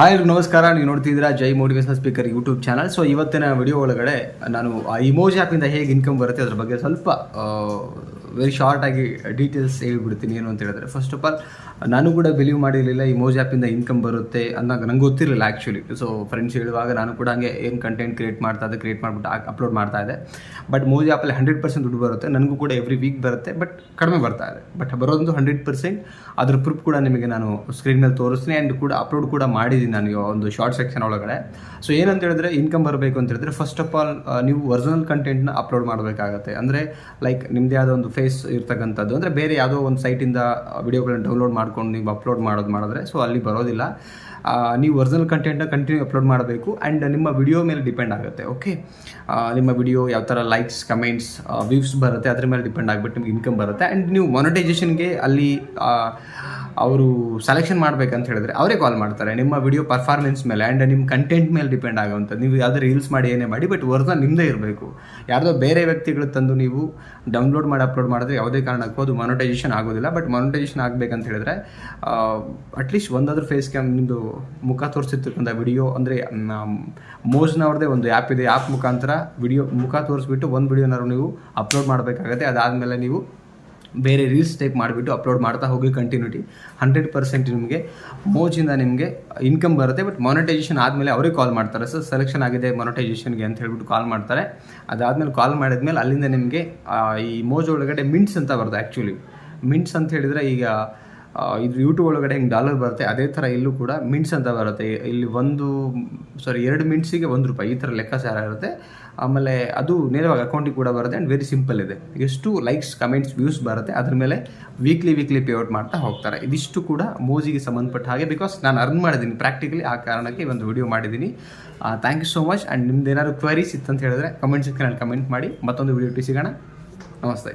Hi ನಮಸ್ಕಾರ. ನೀವು ನೋಡ್ತಿದ್ದೀರಾ Jai motivational speaker YouTube channel so ಇವತ್ತಿನ ವಿಡಿಯೋ ಒಳಗಡೆ ನಾನು ಆ ಇಮೋಜ್ ಆ್ಯಪಿಂದ ಹೇಗೆ ಇನ್ಕಮ್ ಬರುತ್ತೆ ಅದ್ರ ಬಗ್ಗೆ ಸ್ವಲ್ಪ ವೆರಿ ಶಾರ್ಟ್ ಆಗಿ ಡೀಟೇಲ್ಸ್ ಹೇಳ್ಬಿಡ್ತೀನಿ. ಏನು ಅಂತ ಹೇಳಿದ್ರೆ ಫಸ್ಟ್ ಆಫ್ ಆಲ್ ನಾನು ಕೂಡ ಬಿಲೀವ್ ಮಾಡಿರಲಿಲ್ಲ ಇಮೋಜ್ ಆ್ಯಪಿಂದ ಇನ್ಕಮ್ ಬರುತ್ತೆ ಅನ್ನೋದು ನಂಗೆ ಗೊತ್ತಿರಲಿಲ್ಲ ಆ್ಯಕ್ಚುಲಿ ಸೊ ಫ್ರೆಂಡ್ಸ್ ಹೇಳುವಾಗ ನಾನು ಕೂಡ ಹಂಗೆ ಏನು ಕಂಟೆಂಟ್ ಕ್ರಿಯೇಟ್ ಮಾಡ್ತಾ ಇದೆ ಕ್ರಿಯೇಟ್ ಮಾಡಿಬಿಟ್ಟು ಅಪ್ಲೋಡ್ ಮಾಡ್ತಾ ಇದೆ ಬಟ್ ಮೋಜ್ ಆ್ಯಪಲ್ಲಿ ಹಂಡ್ರೆಡ್ ಪರ್ಸೆಂಟ್ ದುಡ್ಡು ಬರುತ್ತೆ. ನನಗೂ ಕೂಡ ಎವ್ರಿ ವೀಕ್ ಬರುತ್ತೆ ಬಟ್ ಕಡಿಮೆ ಬರ್ತಾ ಇದೆ. ಬಟ್ ಬರೋದೊಂದು ಹಂಡ್ರೆಡ್ ಪರ್ಸೆಂಟ್ ಅದ್ರ ಪ್ರೂಫ್ ಕೂಡ ನಿಮಗೆ ನಾನು ಸ್ಕ್ರೀನ್ ಮೇಲೆ ತೋರಿಸ್ತೀನಿ. ಆ್ಯಂಡ್ ಕೂಡ ಅಪ್ಲೋಡ್ ಕೂಡ ಮಾಡಿದ್ದೀನಿ. ನಾನು ನನಗೆ ಒಂದು ಶಾರ್ಟ್ ಸೆಕ್ಷನ್ ಒಳಗಡೆ. ಸೊ ಏನಂತ ಹೇಳಿದ್ರೆ ಇನ್ಕಮ್ ಬರಬೇಕು ಅಂತ ಹೇಳಿದ್ರೆ ಫಸ್ಟ್ ಆಫ್ ಆಲ್ ನೀವು ಒರಿಜಿನಲ್ ಕಂಟೆಂಟ್ನ ಅಪ್ಲೋಡ್ ಮಾಡಬೇಕಾಗತ್ತೆ. ಅಂದರೆ ಲೈಕ್ ನಿಮ್ಮದೇ ಆದ ಒಂದು ಫೇಸ್ ಇರ್ತಕ್ಕಂಥದ್ದು. ಅಂದರೆ, ಬೇರೆ ಯಾವುದೋ ಒಂದು ಸೈಟಿಂದ ವಿಡಿಯೋಗಳನ್ನ ಡೌನ್ಲೋಡ್ ಮಾಡ್ಕೊಂಡು ನೀವು ಅಪ್ಲೋಡ್ ಮಾಡೋದು ಮಾಡಿದ್ರೆ ಸೊ ಅಲ್ಲಿ ಬರೋದಿಲ್ಲ. ನೀವು ಒರಿಜಿನಲ್ ಕಂಟೆಂಟ್ನ ಕಂಟಿನ್ಯೂ ಅಪ್ಲೋಡ್ ಮಾಡಬೇಕು. ಆ್ಯಂಡ್ ನಿಮ್ಮ ವಿಡಿಯೋ ಮೇಲೆ ಡಿಪೆಂಡ್ ಆಗುತ್ತೆ ಓಕೆ ನಿಮ್ಮ ವಿಡಿಯೋ ಯಾವ ಥರ ಲೈಕ್ಸ್ ಕಮೆಂಟ್ಸ್ ವ್ಯೂಸ್ ಬರುತ್ತೆ, ಅದ್ರ ಮೇಲೆ ಡಿಪೆಂಡ್ ಆಗಿಬಿಟ್ಟು ನಿಮ್ಗೆ ಇನ್ಕಮ್ ಬರುತ್ತೆ. ಆ್ಯಂಡ್ ನೀವು ಮೊನಟೈಸೇಷನ್ಗೆ ಅಲ್ಲಿ ಅವರು ಸೆಲೆಕ್ಷನ್ ಮಾಡ್ಬೇಕಂತ ಹೇಳಿದ್ರೆ ಅವರೇ ಕಾಲ್ ಮಾಡ್ತಾರೆ. ನಿಮ್ಮ ವಿಡಿಯೋ ಪರ್ಫಾರ್ಮೆನ್ಸ್ ಮೇಲೆ ಆ್ಯಂಡ್ ನಿಮ್ಮ ಕಂಟೆಂಟ್ ಮೇಲೆ ಡಿಪೆಂಡ್ ಆಗುವಂಥದ್ದು. ನೀವು ಯಾವುದೇ ರೀಲ್ಸ್ ಮಾಡಿ, ಏನೇ ಮಾಡಿ ಬಟ್ ವರ್ಜನ್ ನಿಮ್ಮದೇ ಇರಬೇಕು. ಯಾರದೋ ಬೇರೆ ವ್ಯಕ್ತಿಗಳು ತಂದು ನೀವು ಡೌನ್ಲೋಡ್ ಮಾಡಿ ಅಪ್ಲೋಡ್ ಮಾಡಿದ್ರೆ ಯಾವುದೇ ಕಾರಣಕ್ಕೂ ಅದು ಮೊನಟೈಸೇಷನ್ ಆಗೋದಿಲ್ಲ. ಬಟ್ ಮೊನಟೈಸೇಷನ್ ಆಗಬೇಕಂತ ಹೇಳಿದ್ರೆ ಅಟ್ಲೀಸ್ಟ್ ಒಂದಾದ್ರೂ ಫೇಸ್ ಕ್ಯಾಮ್ ನಿಮ್ಮದು ಮುಖ ತೋರಿಸಿರ್ತಕ್ಕಂಥ ವಿಡಿಯೋ ಅಂದರೆ ಮೋಜ್ನವ್ರದ್ದೇ ಒಂದು ಆ್ಯಪ್ ಇದೆ. ಆ್ಯಪ್ ಮುಖಾಂತರ ವಿಡಿಯೋ ಮುಖ ತೋರಿಸ್ಬಿಟ್ಟು ಒಂದು ವಿಡಿಯೋನಾರು ನೀವು ಅಪ್ಲೋಡ್ ಮಾಡಬೇಕಾಗತ್ತೆ. ಅದಾದಮೇಲೆ ನೀವು ಬೇರೆ ರೀಲ್ಸ್ ಟೈಪ್ ಮಾಡಿಬಿಟ್ಟು ಅಪ್ಲೋಡ್ ಮಾಡ್ತಾ ಹೋಗಿ ಕಂಟಿನ್ಯೂಟಿ ಹಂಡ್ರೆಡ್ ಪರ್ಸೆಂಟ್ ನಿಮಗೆ. ಮೋಜಿಂದ ನಿಮಗೆ ಇನ್ಕಮ್ ಬರುತ್ತೆ ಬಟ್ ಮಾನಿಟೈಸೇಷನ್ ಆದಮೇಲೆ ಅವರೇ ಕಾಲ್ ಮಾಡ್ತಾರೆ. ಸರ್ ಸೆಲೆಕ್ಷನ್ ಆಗಿದೆ ಮೊನಟೈಸೇಷನ್ಗೆ ಅಂತ ಹೇಳ್ಬಿಟ್ಟು ಕಾಲ್ ಮಾಡ್ತಾರೆ. ಅದಾದಮೇಲೆ ಕಾಲ್ ಮಾಡಿದ್ಮೇಲೆ ಅಲ್ಲಿಂದ ನಿಮಗೆ ಈ ಮೋಜ್ ಒಳಗಡೆ ಮಿಂಟ್ಸ್ ಅಂತ ಬರುತ್ತೆ ಆ್ಯಕ್ಚುಲಿ ಮಿಂಟ್ಸ್ ಅಂತ ಹೇಳಿದರೆ ಈಗ ಇದು ಯೂಟ್ಯೂಬ್ ಒಳಗಡೆ ಹಿಂಗೆ ಡಾಲರ್ ಬರುತ್ತೆ, ಅದೇ ಥರ ಇಲ್ಲೂ ಕೂಡ ಮಿಂಟ್ಸ್ ಅಂತ ಬರುತ್ತೆ. ಇಲ್ಲಿ ಒಂದು ಸಾರಿ ಎರಡು ಮಿಂಟ್ಸಿಗೆ ಒಂದು ರೂಪಾಯಿ, ಈ ಥರ ಲೆಕ್ಕಾಚಾರ ಇರುತ್ತೆ. ಆಮೇಲೆ ಅದು ನೇರವಾಗಿ ಅಕೌಂಟಿಗೆ ಕೂಡ ಬರುತ್ತೆ ಆ್ಯಂಡ್ ವೆರಿ ಸಿಂಪಲ್ ಇದೆ. ಎಷ್ಟು ಲೈಕ್ಸ್ ಕಮೆಂಟ್ಸ್ ವ್ಯೂಸ್ ಬರುತ್ತೆ, ಅದ್ರ ಮೇಲೆ ವೀಕ್ಲಿ ವೀಕ್ಲಿ ಪೇಔಟ್ ಮಾಡ್ತಾ ಹೋಗ್ತಾರೆ. ಇದಿಷ್ಟು ಕೂಡ ಮೋಜಿಗೆ ಸಂಬಂಧಪಟ್ಟ ಹಾಗೆ ಬಿಕಾಸ್ ನಾನು ಅರ್ನ್ ಮಾಡಿದ್ದೀನಿ ಪ್ರಾಕ್ಟಿಕಲಿ ಆ ಕಾರಣಕ್ಕೆ ಒಂದು ವಿಡಿಯೋ ಮಾಡಿದ್ದೀನಿ. Thank you so much and ನಿಮ್ದು ಏನಾದ್ರು ಕ್ವೈರೀಸ್ ಇತ್ತಂತ ಹೇಳಿದ್ರೆ ಕಮೆಂಟ್ ಸೆಕ್ಷನಲ್ಲಿ ಕಮೆಂಟ್ ಮಾಡಿ, ಮತ್ತೊಂದು ವಿಡಿಯೋ ಸಿಗೋಣ. ನಮಸ್ತೆ.